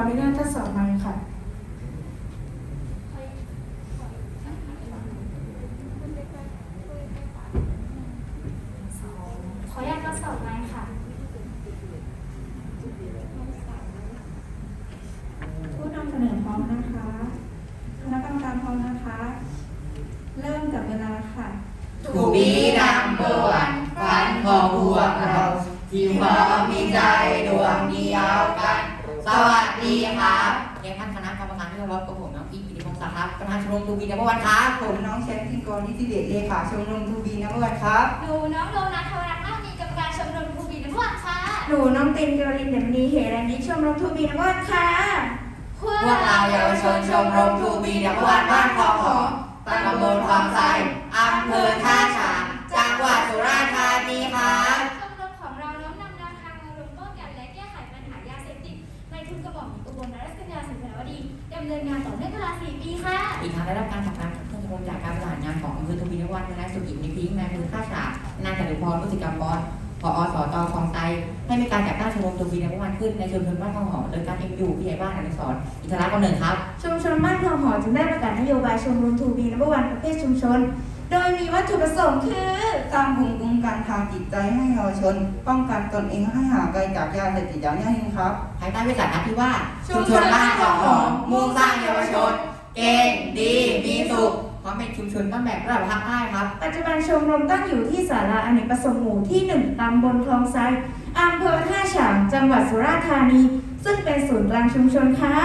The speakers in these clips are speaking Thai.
ขออนุญาตทดสอบไมค์ค่ะ ขออนุญาตทดสอบไมค์ค่ะ ผู้นำเสนอพร้อมนะคะ คณะกรรมการพร้อมนะคะ เริ่มกับเวลาค่ะ To be number one ฝันของพวกเรา ที่พร้อมมีใจดวงเดียวกัน สวัสดีครับเรียนท่านคณะกรรมการที่เคารพกับผมน้องอีกิติพงศ์ศักดิ์ครับประธานชมรมทูบีนับวันครับผมน้องแชมป์พิงกรนิติเดชเลขาชมรมทูบีนักวันครับหนูน้องโดนัทธวรัตน์นาคมีกรรมการชมรมทูบีน้ำวันค่ะหนูน้องตินกรลินเดมณีเหรัญยิชชมรมทูบีนวัดค่ะพวกพวกเราเยาวชนชมรมทูบีนับวันบ้านคลองหอมตำบลคลองไทรอำเภอท่าฉางจังหวัดสุราษฎร์ธานีครับ ทุนกระบอกอุบลรัตนยาสินธนวดีดำเนินงานต่อเนื่องตลอด4ปีค่ะ อีกทั้งได้รับการผลักดันจากเพื่อนชมรมจากการบริหารงานของอำเภอทวีนวัฒน์นายสุกิจนิพิงค์นายอำเภอท่าฉางนายจตุพรมุสิกรรมบอสพอสตคลองไซให้มีการจัดตั้งชมรมทวีนวัฒน์ขึ้นในชุมชนบ้านทองหอมโดยการเอ็มยูผู้ใหญ่บ้านอนุสรณ์อิทรากำเนิดครับ ชุมชนบ้านทองหอจึงได้ประกาศนโยบายชมรมทูบีนวันประเภทชุมชน โดยมีวัตถุประสงค์คือสร้างภูมิคุ้มกันทางจิตใจให้เยาวชน ป้องกันตนเองให้ห่างไกลจากยาเสพติดอย่างยั่งยืนครับ ภายใต้วิสัยทัศน์ที่ว่าชุมชนบ้านทองหอมมุ่งสร้างเยาวชน เก่งดีมีสุขเพราะเป็นชุมชนต้นแบบระดับภาคใต้ครับ ปัจจุบันชมรมตั้งอยู่ที่ศาลาอเนกประสงค์หมู่ที่ 1ตำบลคลองไซอำเภอท่าฉางจังหวัดสุราษฎร์ธานี ซึ่งเป็นศูนย์กลางชุมชนค่ะ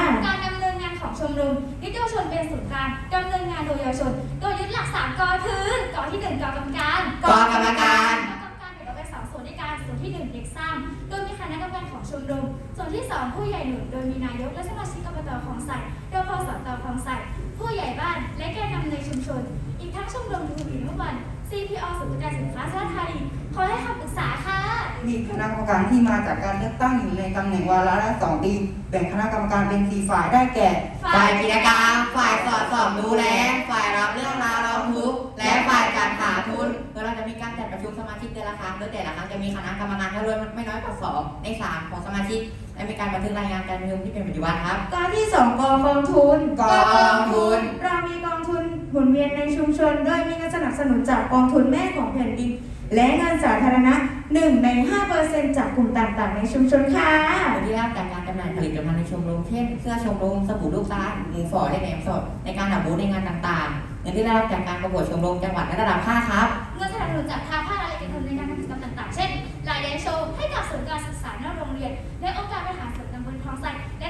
มรมยึดเยาวชนเป็นศูนย์กลางดำเนินงานโดยเยาวชน โดยยึดหลักสามกอคือกอที่หนึ่งกอกรรมการกกรรมการกรรมการแบ่งออกเป็นสองส่วนด้วยกันส่วนที่หนึ่งเด็กสร้างโดยมีคณะกรรมการของชมรม ส่วนที่สองผู้ใหญ่หนุนโดยมีนายกและสมาชิกอบตคลองใส่รพสตคลองใส่ผู้ใหญ่บ้านและแกนนำในชุมชน อีกทั้งชมรมทูบีนุบัน CPO ศูนย์กระจายสินค้าสุราษฎร์ธานีขอให้คำปรึกษาค่ะ มีคณะกรรมการที่มาจากการเลือกตั้งอยู่ในตำแหน่งวาระละสองปีแบ่งคณะกรรมการเป็นสี่ฝ่ายได้แก่ ฝ่ายกิจกรรม ฝ่ายสอดส่องดูแล ฝ่ายรับเรื่องราวร้องทุกข์และฝ่ายจัดหาทุนโดยเราจะมีการจัดประชุมสมาชิกเดือนละครั้งโดยแต่ละครั้งจะมีคณะกรรมการที่รวมไม่น้อยกว่าสองในสามของสมาชิกและมีการบันทึกรายงานการประชุมที่เป็นปัจจุบันครับกอที่สองกองกองทุนกองทุน เรามีกองทุน หมุนเวียนในชุมชน โดยมีเงินสนับสนุนจากกองทุนแม่ของแผ่นดิน และเงินสาธารณะ 1 ใน 5%จากกลุ่มต่างๆ ในชุมชนค่ะโดยที่รับจากการจำหน่ายผลิตภัณฑ์ในชมรมเช่นเสื้อชมรมสบู่ลูกตาลหมูฝอยและแหนมสดในการดับบูธในงานต่างๆเงินที่ได้รับจากการประกวดชมรมจังหวัดและระดับภาคครับเงินสนับสนุนจากทางภาครัฐและเอกชนในการทำกิจกรรมต่างๆ เช่นรายเดนโชว์ให้กับศูนย์การศึกษานอกโรงเรียน และองค์การบริหารส่วนตำบลคลองไซแ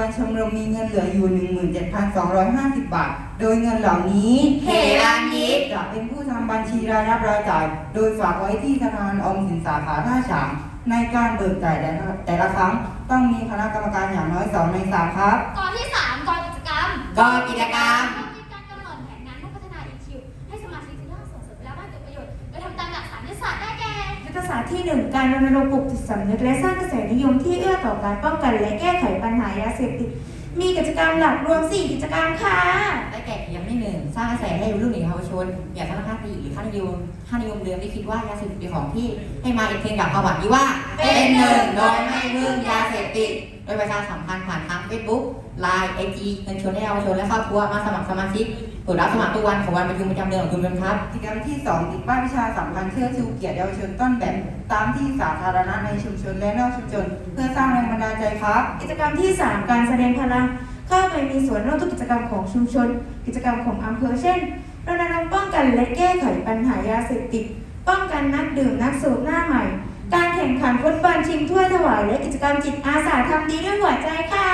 ค่ะปัจจุบันชมรมมีเงินเหลืออยู่ 17,250 บาท โดยเงินเหล่านี้เฮรัญยิกจะเป็นผู้ทำบัญชีรายรับรายจ่าย โดยฝากไว้ที่ธนาคารออมสินสาขาท่าฉางในการเบิกจ่ายแต่ละแต่ละครั้ง ต้องมีคณะกรรมการอย่างน้อย2ใน3ครับกอนที่3กอนกิจกรรมกองกิจกรรม ยุทธศาสตร์ที่ 1 การรณรงค์ปลุกจิตสำนึกและสร้างกระแสนิยมที่เอื้อต่อการป้องกันและแก้ไขปัญหายาเสพติด มีกิจกรรมหลักรวม 4 กิจกรรมค่ะ ได้แก่กิจกรรมที่หนึ่งสร้างกระแสให้วัยรุ่นเยาวชนอย่าทัศนคติหรือค่านิยมค่านิยมเดิมที่คิดว่ายาเสพติดเป็นของพี่ให้มาเอ็นเทนกับประวัติที่ว่าเป็นหนึ่งโดยไม่พึ่งยาเสพติด โดยประชาสัมพันธ์ผ่านทางเฟซบุ๊ก Facebook Line IG เชิญชวนให้เยาวชนและครอบครัวมาสมัครสมาชิกเปิดรับสมัครทุกวันของวันประชุมประจำเดือนของชุมชนครับ กิจกรรมที่ 2 ติดป้ายวิชาสัมพันธ์เชื่อชูเกียรติเยาวชนต้นแบบ ตามที่สาธารณะในชุมชนและนอกชุมชน เพื่อสร้างแรงบันดาลใจครับ กิจกรรมที่ 3 การแสดงพลังเข้าไปมีส่วนร่วมทุกกิจกรรมของชุมชน กิจกรรมของอำเภอเช่นรณรงค์ป้องกันและแก้ไขปัญหายาเสพติด ป้องกันนักดื่มนักสูบหน้าใหม่ การแข่งขันฟุตบอลชิงถ้วยถวายและกิจกรรมจิตอาสาทำดีด้วยหัวใจค่ะ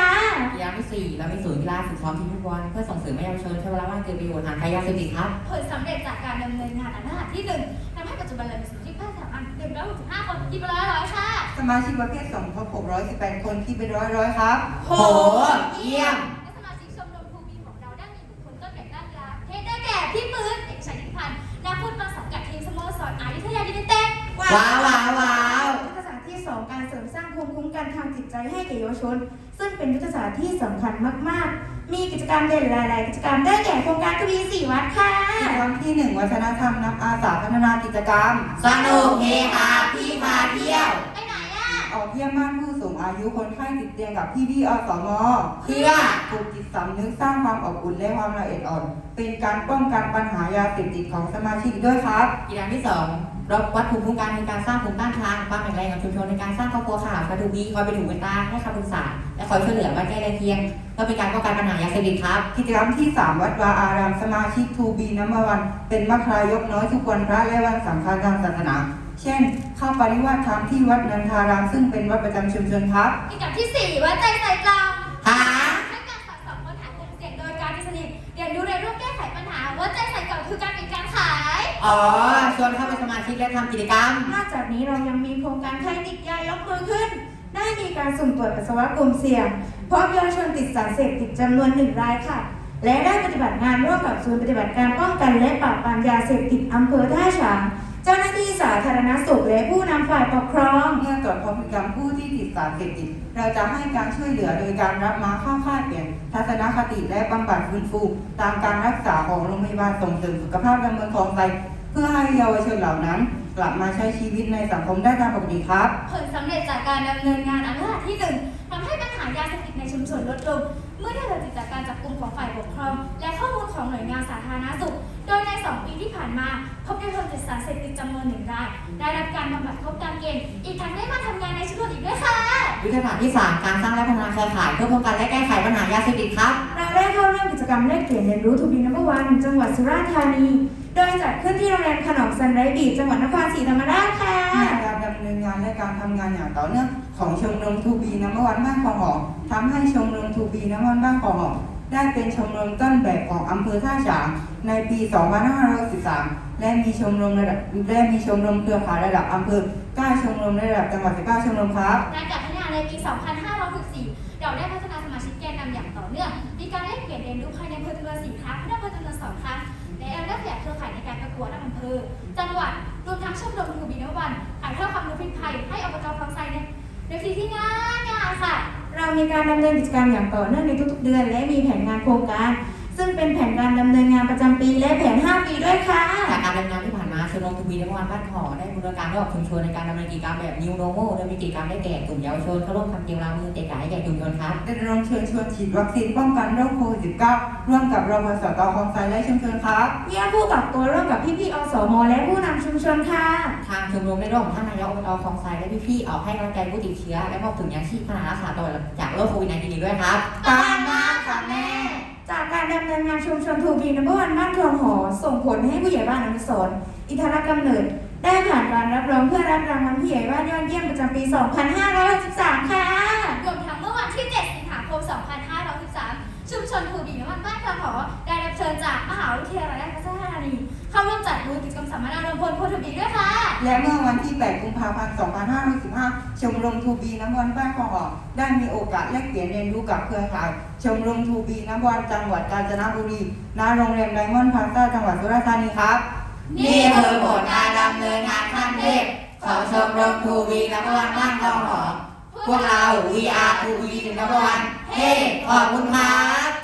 กิจกรรมที่สี่เรามีศูนย์กีฬาฝึกซ้อมทีมฟุตบอลเพื่อส่งเสริมให้เยาวชนใช้เวลาว่างเกิดประโยชน์ห่างไกลยาเสพติดครับ ผลสำเร็จจากการดำเนินงานอันดับที่1ทำให้ปัจจุบันเรามีสมาชิกเพิ่มสามพันหนึ่งร้อยหกสิบห้าคนที่เป็นร้อยร้อยค่ะ สมาชิกประเภทสมทบ618คนที่เป็นร้อยร้อยๆครับ โห เยี่ยม จิตใจให้แก่เยาวชน ซึ่งเป็นยุทธศาสตร์ที่สำคัญมาก ๆ มีกิจกรรมเด่นหลาย ๆ กิจกรรมได้แก่โครงการทวีสี่วัดค่ะกิจกรรมที่ 1 วัฒนธรรมนับอาสาพัฒนากิจกรรม สนุกเฮฮาพี่พาเที่ยวไปไหนอะอออกเยี่ยมบ้านผู้สูงอายุคนไข้ติดเตียงกับพี่ๆอสมเพื่อปลูกจิตสำนึกสร้างความอบอุ่นและความละเอียดอ่อน เป็นการป้องกันปัญหายาเสพติดของสมาชิกด้วยครับกิจกรรมที่สอง เราวัดภูมิคุ้มกันในการสร้างภูมิต้านทานความแข็งแรงของชุมชนในการสร้างครอบครัวข่าวกระดูกบีคอยไปนหูเป็นตาให้คำปรึกษาและคอยช่วยเหลือบ้านใกล้เรือนเคียงเพื่อเป็นการป้องกันปัญหายาเสพติดครับ กิจกรรมที่ 3 วัดวาอารามสมาชิกทูบีน้ำวัน เป็นมัคคายกน้อยทุกวันพระและวันสำคัญทางศาสนา เช่น เข้าปริวาสธรรมที่วัดนันทารามซึ่งเป็นวัดประจำชุมชนครับ กิจกรรมที่สี่วัดใจใส่กลาง อ๋อ ชวนเข้าเป็นสมาชิกและทำกิจกรรม นอกจากนี้เรายังมีโครงการใครติดยายกมือขึ้น ได้มีการสุ่มตรวจปัสสาวะกลุ่มเสี่ยงพบเยาวชนติดสารเสพติดจำนวนหนึ่งรายค่ะ และได้ปฏิบัติงานร่วมกับศูนย์ปฏิบัติการป้องกันและปราบปรามยาเสพติดอำเภอท่าฉาง เจ้าหน้าที่สาธารณสุขและผู้นำฝ่ายปกครอง เมื่อตรวจพบพฤติกรรมผู้ที่ติดสารเสพติด เราจะให้การช่วยเหลือโดยการรับมาเข้าค่าเปลี่ยน ทัศนคติและบำบัดฟื้นฟู ตามการรักษาของโรงพยาบาลส่งเสริมสุขภาพดำเนินคลองไซเพื่อให้เยาวชนเหล่านั้น กลับมาใช้ชีวิตในสังคมได้ตามปกติครับ ผลสำเร็จจากการดำเนินงานอันดับที่หนึ่งทำให้ปัญหายาเสพติดในชุมชนลดลง เมื่อได้รับจากการจับกลุ่มของฝ่ายปกครอง และข้อมูลของหน่วยงานสาธารณสุข โดยใน 2 ปีที่ผ่านมาพบเยาวชนติดสารเสพติดจำนวนหนึ่งรายได้รับการบำบัดครบตามเกณฑ์อีกทั้งได้มาทำงานในชุมชนอีกด้วยค่ะ ยุทธศาสตร์ที่สามการสร้างและพัฒนาเครือข่ายเพื่อป้องกันและแก้ไขปัญหายาเสพติดครับ เราได้เข้าร่วมกิจกรรมแลกเปลี่ยนเรียนรู้ทูบีนัมวันจังหวัดสุราษฎร์ธานี โดยจัดขึ้นที่โรงแรมขนมซันไรบีจังหวัดนครศรีธรรมราชค่ะในการดำเนินงานและการทำงานอย่างต่อเนื่องของชมรมทูบีน้ำวันบ้านคลองหอมทำให้ชมรมทูบีน้ำวันบ้านคลองหอมได้เป็นชมรมต้นแบบของอำเภอท่าฉางในปี 2513และมีชมรมระดับและมีชมรมเครือข่ายระดับอำเภอ9ชมรมระดับจังหวัด19ชมรมครับ การจัดพัฒนาในปี 2564 เราได้พัฒนาสมาชิกแกนนำอย่างต่อเนื่อง มีการแลกเปลี่ยนเรียนรู้ภายในอำเภอจำนวน4ครั้งที่อำเภอจำนวน2ครั้งและยังได้ขยายเครือข่ายในการประกวดระดับอำเภอ จังหวัด รวมทั้งชมรมทูบีนวันถ่ายทอดความรู้พิษภัยให้อบจคลองไซในในทีที่ง่ายง่ายค่ะ เรามีการดำเนินกิจกรรมอย่างต่อเนื่องในทุกๆเดือน และมีแผนงานโครงการ ซึ่งเป็นแผนการดำเนินงานประจำปีและแผน 5 ปีด้วยค่ะ ชมรมทวีในวันบ้านหอได้บูรณาการร่วมกับชุมชนในการดำเนินกิจกรรมแบบ New Normal โดยมีกิจกรรมได้แก่กลุ่มเยาวชนเข้าร่วมทำเกมล้างมือเตะไก่ให้แก่ชุมชนครับได้รณรงค์เชิญชวนฉีดวัคซีนป้องกันโรคโควิด -19 ร่วมกับรพสตคลองไซและชุมชนครับเยี่ยมผู้กักตัวร่วมกับพี่ๆอสมและผู้นำชุมชนค่ะ ทางชมรมได้ร่วมกับท่านนายกอบตคลองไซและพี่ๆออกให้กำลังใจผู้ติดเชื้อและมอบถุงยางชีพขณะรักษาตัวจากโรคโควิด -19 อีกด้วยครับตามมาค่ะแม่จาก การเนินงานชุมชนทูบีนัมเบอร์วันบ้านคลองหอ ส่งผลให้ผู้ใหญ่บ้านอนุสรอิทธรกำเนิด ได้ผ่านการรับรองเพื่อรับรางวัลผู้ใหญ่บ้านยอดเยี่ยมประจำปี 2563 ค่ะ รวมทั้งเมื่อวันที่ 7 สิงหาคม 2513 ชุมชนทูบีนวันบ้านคลองหอ ได้รับเชิญจากมหาวิทยาลัยราชภัฏธานี เข้าร่วมจัดบูธกิจกรรมสัมมนารวมพลโพธิ์ทบีด้วยค่ะ และเมื่อวันที่ 8 กุมภาพันธ์ 2515ชมรมทูบีน้ำวันบ้านคลองหอมได้มีโอกาสแลกเปลี่ยนเรียนรู้กับเครือข่าย ชมรมทูบีน้ำวันจังหวัดกาญจนบุรีณโรงแรมไดมอนด์พลาซ่าจังหวัดสุราษฎร์ธานีครับ นี่คือผลการดำเนินงานขั้นเทพของชมรมทูวีนับวันบ้านคลองหอมพวกเรา VR ทูวีนับวันเฮ้ขอบคุณครับ